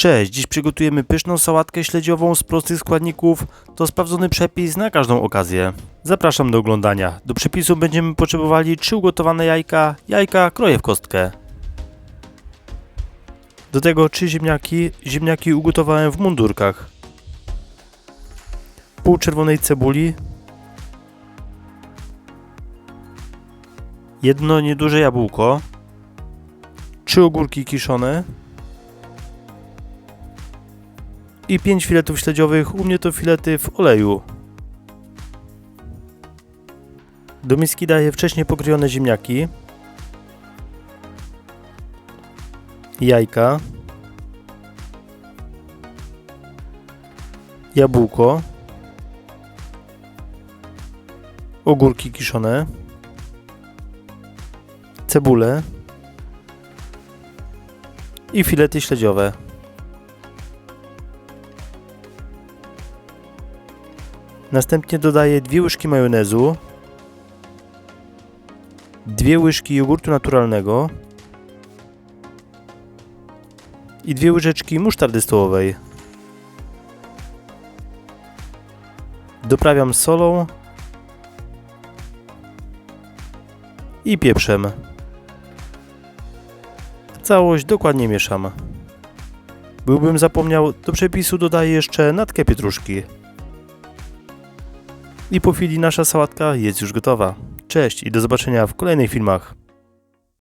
Cześć, dziś przygotujemy pyszną sałatkę śledziową z prostych składników. To sprawdzony przepis na każdą okazję. Zapraszam do oglądania. Do przepisu będziemy potrzebowali 3 ugotowane jajka, jajka kroję w kostkę. Do tego 3 ziemniaki, ziemniaki ugotowałem w mundurkach. Pół czerwonej cebuli. Jedno nieduże jabłko. Trzy ogórki kiszone i 5 filetów śledziowych, u mnie to filety w oleju. Do miski daję wcześniej pokrojone ziemniaki, jajka, jabłko, ogórki kiszone, cebulę. I filety śledziowe. Następnie dodaję dwie łyżki majonezu, dwie łyżki jogurtu naturalnego i dwie łyżeczki musztardy stołowej. Doprawiam solą i pieprzem. Całość dokładnie mieszam. Byłbym zapomniał, do przepisu dodaję jeszcze natkę pietruszki. I po chwili nasza sałatka jest już gotowa. Cześć i do zobaczenia w kolejnych filmach.